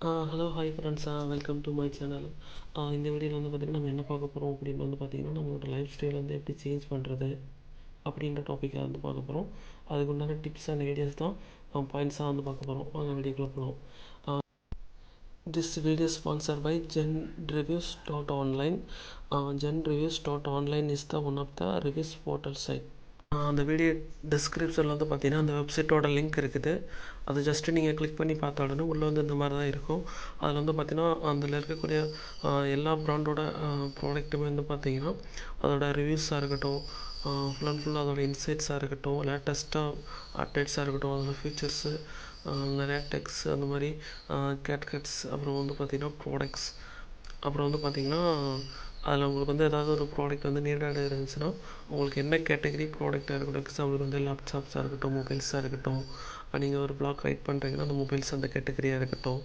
Hello hi ஃப்ரெண்ட்ஸா welcome to my channel இந்த வீடியோவில் வந்து பார்த்திங்கன்னா நம்ம என்ன பார்க்க போகிறோம் அப்படின்னு வந்து பார்த்திங்கன்னா நம்மளோட லைஃப் ஸ்டைல் வந்து எப்படி சேஞ்ச் பண்ணுறது அப்படின்ற டாப்பிக்காக வந்து பார்க்க போகிறோம் அதுக்கு உண்டான டிப்ஸ் அண்ட் ஐடியாஸ் தான் பாயிண்ட்ஸாக வந்து பார்க்க போகிறோம் வாங்க வீடியோக்குள்ளே போகலாம் this video sponsor by Zen reviews dot online Zen reviews dot online is the one of the reviews portal site அந்த வீடியோ டிஸ்கிரிப்ஷனில் வந்து பார்த்தீங்கன்னா அந்த வெப்சைட்டோட லிங்க் இருக்குது. அது ஜஸ்ட்டு நீங்கள் கிளிக் பண்ணி பார்த்த உடனே உள்ளே வந்து இந்த மாதிரி தான் இருக்கும். அதில் வந்து பார்த்தீங்கன்னா அதில் இருக்கக்கூடிய எல்லா ப்ராண்டோட ப்ராடக்ட்டுமே வந்து பார்த்தீங்கன்னா அதோட ரிவ்யூஸாக இருக்கட்டும் ஃபுல் அண்ட் ஃபுல் அதோட இன்சைட்ஸாக இருக்கட்டும் லேட்டஸ்ட்டாக அப்டேட்ஸாக இருக்கட்டும் அதோட ஃபீச்சர்ஸு நிறையா டெக்ஸ் அந்த மாதிரி கேட்கட்ஸ் அப்புறம் வந்து பார்த்திங்கன்னா ப்ராடக்ட்ஸ் அப்புறம் வந்து பார்த்தீங்கன்னா அதில் உங்களுக்கு வந்து ஏதாவது ஒரு ப்ராடக்ட் வந்து நீடட் இருந்துச்சுன்னா உங்களுக்கு என்ன கேட்டகிரி ப்ராடக்டாக இருக்கட்டும் எக்ஸாம்பிளுக்கு வந்து லேப்டாப்ஸாக இருக்கட்டும் மொபைல்ஸாக இருக்கட்டும். நீங்கள் ஒரு ப்ளாக் ரைட் பண்ணுறீங்கன்னா அந்த மொபைல்ஸ் அந்த கேட்டகரியாக இருக்கட்டும்.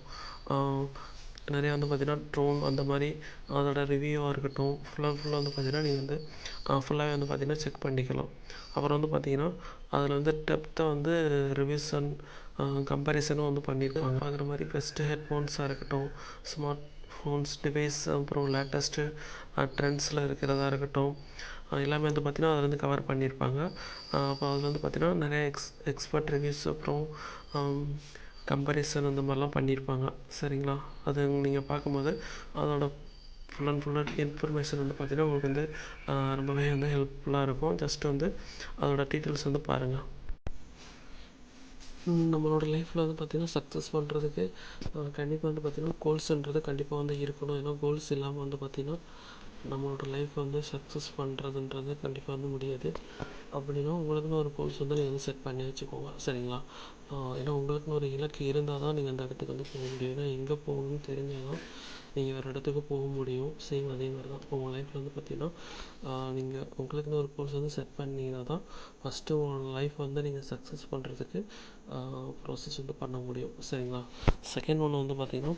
நிறையா வந்து பார்த்திங்கன்னா ட்ரோன் அந்த மாதிரி அதோட ரிவ்யூவாக இருக்கட்டும். ஃபுல் அண்ட் ஃபுல்லாக வந்து பார்த்தீங்கன்னா நீங்கள் வந்து ஃபுல்லாகவே வந்து பார்த்திங்கன்னா செக் பண்ணிக்கலாம். அப்புறம் வந்து பார்த்திங்கன்னா அதில் வந்து டெப்த்தாக வந்து ரிவ்யூஸ் அண்ட் கம்பேரிசனும் வந்து பண்ணியிருப்பாங்க பார்க்குற மாதிரி பெஸ்ட்டு ஹெட்ஃபோன்ஸாக இருக்கட்டும் ஸ்மார்ட் ஃபோன்ஸ் டிவைஸ் அப்புறம் லேட்டஸ்ட்டு ட்ரெண்ட்ஸில் இருக்கிறதா இருக்கட்டும் எல்லாமே வந்து பார்த்திங்கன்னா அதில் வந்து கவர் பண்ணியிருப்பாங்க. அப்போ அதில் வந்து பார்த்திங்கன்னா நிறைய எக்ஸ் எக்ஸ்பர்ட் ரிவ்யூஸ் அப்புறம் கம்பேரிசன் அந்த மாதிரிலாம் பண்ணியிருப்பாங்க. சரிங்களா? அது நீங்கள் பார்க்கும்போது அதோட full and full and information வந்து பார்த்தீங்கன்னா உங்களுக்கு வந்து ரொம்பவே வந்து ஹெல்ப்ஃபுல்லாக இருக்கும். ஜஸ்ட் வந்து அதோட டீட்டெயில்ஸ் வந்து பாருங்கள் நம்மளோட லைஃப்பில் வந்து பார்த்திங்கன்னா சக்ஸஸ் பண்ணுறதுக்கு கண்டிப்பாக வந்து பார்த்திங்கன்னா கோல்ஸுன்றது கண்டிப்பாக வந்து இருக்கணும். ஏன்னா கோல்ஸ் இல்லாமல் வந்து பார்த்திங்கன்னா நம்மளோட லைஃப் வந்து சக்ஸஸ் பண்ணுறதுன்றது கண்டிப்பாக வந்து முடியாது. அப்படின்னா உங்களுக்குன்னு ஒரு கோல்ஸ் வந்து நீங்கள் வந்து செட் பண்ணி வச்சுக்கோங்க. சரிங்களா? ஏன்னா உங்களுக்குன்னு ஒரு இலக்கு இருந்தால் தான் நீங்கள் அந்த இடத்துக்கு வந்து போக முடியும். ஏன்னா எங்கே போகணும்னு தெரிஞ்சால் தான் நீங்கள் வேறு இடத்துக்கு போக முடியும். சேம் அதே மாதிரி தான் உங்கள் லைஃப்பில் வந்து பார்த்தீங்கன்னா நீங்கள் உங்களுக்குன்னு ஒரு கோர்ஸ் வந்து செட் பண்ணிங்கன்னா தான் ஃபஸ்ட்டு உங்கள் லைஃப் வந்து நீங்கள் சக்ஸஸ் பண்ணுறதுக்கு ப்ராசஸ் வந்து பண்ண முடியும். சரிங்களா? செகண்ட் ஒன்று வந்து பார்த்திங்கன்னா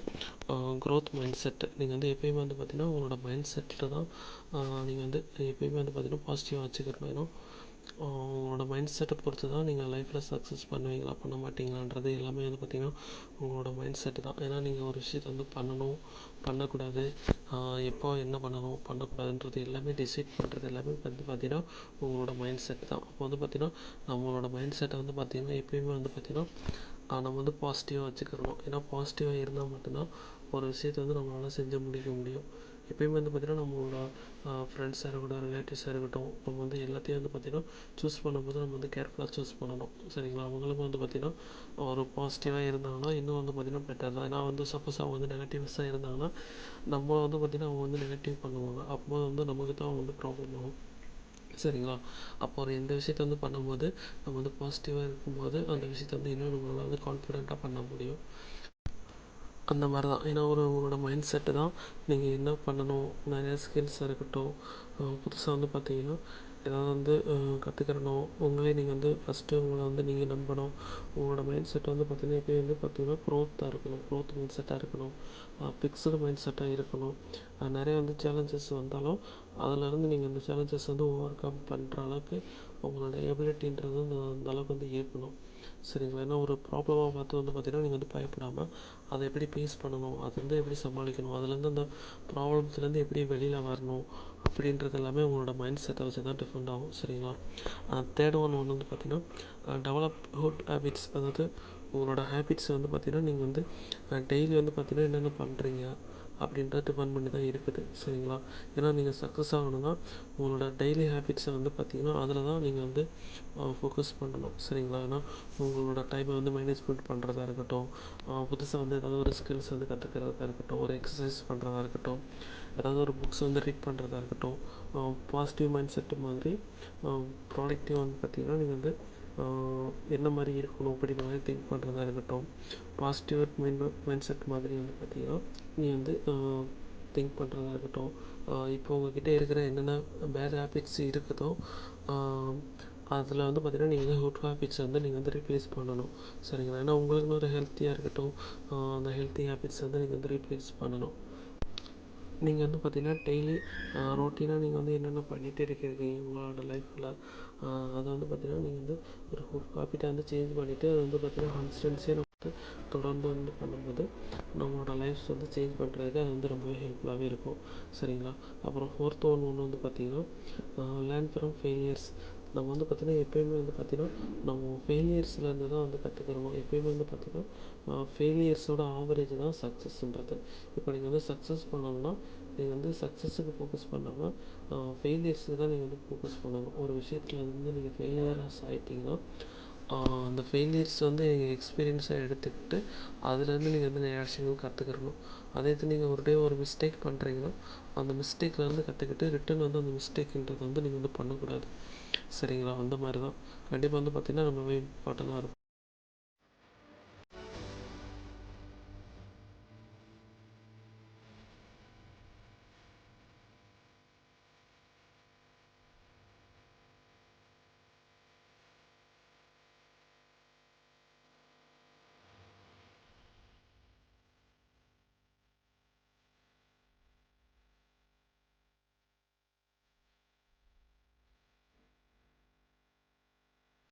க்ரோத் மைண்ட் செட்டு நீங்கள் வந்து எப்பயுமே வந்து பார்த்தீங்கன்னா உங்களோட மைண்ட் செட்டில் தான் நீங்கள் வந்து எப்பயுமே வந்து பார்த்திங்கன்னா பாசிட்டிவாக வச்சுக்கணும் ஏன்னா உங்களோட மைண்ட் செட்டை பொறுத்து தான் நீங்கள் லைஃப்பில் சக்ஸஸ் பண்ணுவீங்களா? பண்ண மாட்டீங்களான்றது எல்லாமே வந்து பார்த்தீங்கன்னா உங்களோட மைண்ட் செட்டு தான். ஏன்னா நீங்கள் ஒரு விஷயத்தை வந்து பண்ணணும் பண்ணக்கூடாது. எப்போ என்ன பண்ணணும் பண்ணக்கூடாதுன்றது எல்லாமே டிசைட் பண்ணுறது எல்லாமே வந்து பார்த்தீங்கன்னா உங்களோட மைண்ட் செட் தான். அப்போ வந்து பார்த்திங்கன்னா நம்மளோட மைண்ட் செட்டை வந்து பார்த்திங்கன்னா எப்பயுமே வந்து பார்த்திங்கன்னா நம்ம வந்து பாசிட்டிவாக வச்சுக்கிறணும். ஏன்னா பாசிட்டிவாக இருந்தால் மட்டும்தான் ஒரு விஷயத்தை வந்து நம்மளால் செஞ்சு முடிக்க முடியும். எப்பயுமே வந்து பார்த்திங்கன்னா நம்மளோட ஃப்ரெண்ட்ஸாக இருக்கட்டும் ரிலேட்டிவ்ஸாக இருக்கட்டும் நம்ம வந்து எல்லாத்தையும் வந்து பார்த்தீங்கன்னா சூஸ் பண்ணும்போது நம்ம வந்து கேர்ஃபுல்லாக சூஸ் பண்ணணும். சரிங்களா? அவங்களுக்கும் வந்து பார்த்தீங்கன்னா ஒரு பாசிட்டிவாக இருந்தாங்கன்னா இன்னும் வந்து பார்த்திங்கன்னா பெட்டர் தான். ஏன்னா வந்து சப்போஸ் அவங்க வந்து நெகட்டிவ்ஸாக இருந்தாங்கன்னா நம்ம வந்து பார்த்திங்கன்னா அவங்க வந்து நெகட்டிவ் பண்ணுவாங்க. அப்போ வந்து நமக்கு தான் வந்து ப்ராப்ளம் ஆகும். சரிங்களா? அப்போ ஒரு எந்த விஷயத்த வந்து பண்ணும்போது நம்ம வந்து பாசிட்டிவாக இருக்கும்போது அந்த விஷயத்த வந்து இன்னும் நம்மளால் வந்து கான்ஃபிடெண்ட்டாக பண்ண முடியும். அந்த மாதிரி தான். ஏன்னா ஒரு உங்களோட மைண்ட் செட்டு தான் நீங்கள் என்ன பண்ணணும் நிறையா ஸ்கில்ஸாக இருக்கட்டும் புதுசாக வந்து பார்த்தீங்கன்னா ஏதாவது வந்து கற்றுக்கிறணும் உங்களே நீங்கள் வந்து ஃபஸ்ட்டு உங்களை வந்து நீங்கள் நம்பணும். உங்களோட மைண்ட் செட் வந்து பார்த்திங்கன்னா எப்பயும் வந்து பார்த்திங்கன்னா க்ரோத்தாக இருக்கணும். க்ரோத் மைண்ட் செட்டாக இருக்கணும். பிக்ஸடு மைண்ட் செட்டாக இருக்கணும். நிறைய வந்து சேலஞ்சஸ் வந்தாலும் அதிலேருந்து நீங்கள் அந்த சேலஞ்சஸ் வந்து ஓவர் கம் பண்ணுற அளவுக்கு உங்களோட எபிலிட்டின்றது வந்து அந்த அளவுக்கு வந்து இருக்கணும் சரிங்களா? ஏன்னா ஒரு ப்ராப்ளமாக பார்த்து வந்து பார்த்தீங்கன்னா நீங்கள் வந்து பயப்படாமல் அதை எப்படி ஃபேஸ் பண்ணணும் அது வந்து எப்படி சமாளிக்கணும் அதுலேருந்து அந்த ப்ராப்ளம்ஸ்லேருந்து எப்படி வெளியில் வரணும் அப்படின்றது எல்லாமே உங்களோட மைண்ட் செட்டை வச்சு தான் டிஃப்ரெண்ட் ஆகும். சரிங்களா? தேர்ட் ஒன் ஒன்று வந்து பார்த்தீங்கன்னா டெவலப் குட் ஹேபிட்ஸ் அதாவது உங்களோட ஹேபிட்ஸ் வந்து பார்த்தீங்கன்னா நீங்கள் வந்து டெய்லி வந்து பார்த்திங்கன்னா என்னென்ன பண்ணுறீங்க அப்படின்றத டிபெண்ட் பண்ணி தான் இருக்குது சரிங்களா? ஏன்னா நீங்கள் சக்ஸஸ் ஆகணும்னா உங்களோட டெய்லி ஹேபிட்ஸை வந்து பார்த்திங்கன்னா அதில் தான் நீங்கள் வந்து ஃபோக்கஸ் பண்ணணும் சரிங்களா? ஏன்னா உங்களோட டைமை வந்து மேனேஜ்மெண்ட் பண்ணுறதா இருக்கட்டும் புதுசாக வந்து ஏதாவது ஒரு ஸ்கில்ஸ் வந்து கற்றுக்கிறதா இருக்கட்டும் ஒரு எக்ஸசைஸ் பண்ணுறதா இருக்கட்டும் ஏதாவது ஒரு புக்ஸ் வந்து ரீட் பண்ணுறதா இருக்கட்டும் பாசிட்டிவ் மைண்ட் செட்டு மாதிரி ப்ராடக்டிவ் வந்து பார்த்தீங்கன்னா நீங்கள் வந்து என்ன மாதிரி இருக்கணும் அப்படின்ற மாதிரி திங்க் பண்ணுறதா இருக்கட்டும். பாசிட்டிவ் மைண்ட் மைண்ட் செட் மாதிரி வந்து பார்த்திங்கன்னா நீ வந்து திங்க் பண்ணுறதா இருக்கட்டும். இப்போ உங்ககிட்ட இருக்கிற என்னென்ன பேட் ஹேபிட்ஸ் இருக்குதோ அதில் வந்து பார்த்தீங்கன்னா நீங்கள் வந்து குட் ஹேபிட்ஸை வந்து நீங்கள் வந்து ரீப்ளேஸ் பண்ணணும். சரிங்களா? ஏன்னா உங்களுக்குன்னு ஒரு ஹெல்த்தியாக இருக்கட்டும் அந்த ஹெல்த்தி ஹேபிட்ஸ் வந்து நீங்கள் வந்து ரீப்ளேஸ் பண்ணணும். நீங்கள் வந்து பார்த்தீங்கன்னா டெய்லி ரொட்டீனாக நீங்கள் வந்து என்னென்ன பண்ணிகிட்டே இருக்கிறீங்க உங்களோட லைஃப்பில் அதை வந்து பார்த்திங்கன்னா நீங்கள் வந்து ஒரு குட் ஹேபிட்டாக வந்து சேஞ்ச் பண்ணிவிட்டு அது வந்து பார்த்தீங்கன்னா கன்சிஸ்டன்சியாக வந்து தொடர்ந்து வந்து பண்ணும்போது நம்மளோட லைஃப்ஸ் வந்து சேஞ்ச் பண்ணுறதுக்கு அது வந்து ரொம்பவே ஹெல்ப்ஃபுல்லாகவே இருக்கும். சரிங்களா? அப்புறம் ஃபோர்த் ஒன் ஒன்று வந்து பார்த்தீங்கன்னா லேர்ன் ஃப்ரம் ஃபெயிலியர்ஸ் நம்ம வந்து பார்த்தீங்கன்னா எப்பயுமே வந்து பார்த்தீங்கன்னா நம்ம ஃபெயிலியர்ஸ்லேருந்து தான் வந்து கற்றுக்கிறோம் எப்பயுமே வந்து பார்த்தீங்கன்னா ஃபெயிலியர்ஸோட ஆவரேஜ் தான் சக்ஸஸ்ன்றது இப்போ நீங்கள் வந்து சக்ஸஸ் பண்ணணும்னா நீங்கள் வந்து சக்ஸஸுக்கு ஃபோக்கஸ் பண்ணாமல் ஃபெயிலியர்ஸுக்கு தான் நீங்கள் வந்து ஃபோக்கஸ் பண்ணணும். ஒரு விஷயத்தில் வந்து நீங்கள் ஃபெயிலியர்ஸ் ஆகிட்டிங்கன்னா அந்த ஃபெயிலியர்ஸ் வந்து நீங்கள் எக்ஸ்பீரியன்ஸாக எடுத்துக்கிட்டு அதுலேருந்து நீங்கள் வந்து நிறையா விஷயங்கள் கற்றுக்கிறணும் அதே இது நீங்கள் ஒரு டைம் ஒரு மிஸ்டேக் பண்ணுறீங்கன்னா அந்த மிஸ்டேக்லேருந்து கற்றுக்கிட்டு ரிட்டன் வந்து அந்த மிஸ்டேக்குன்றதை வந்து நீங்கள் வந்து பண்ணக்கூடாது. சரிங்களா? அந்த மாதிரி தான் கண்டிப்பாக வந்து பார்த்திங்கன்னா ரொம்பவே இம்பார்ட்டண்ட்டாக இருக்கும்.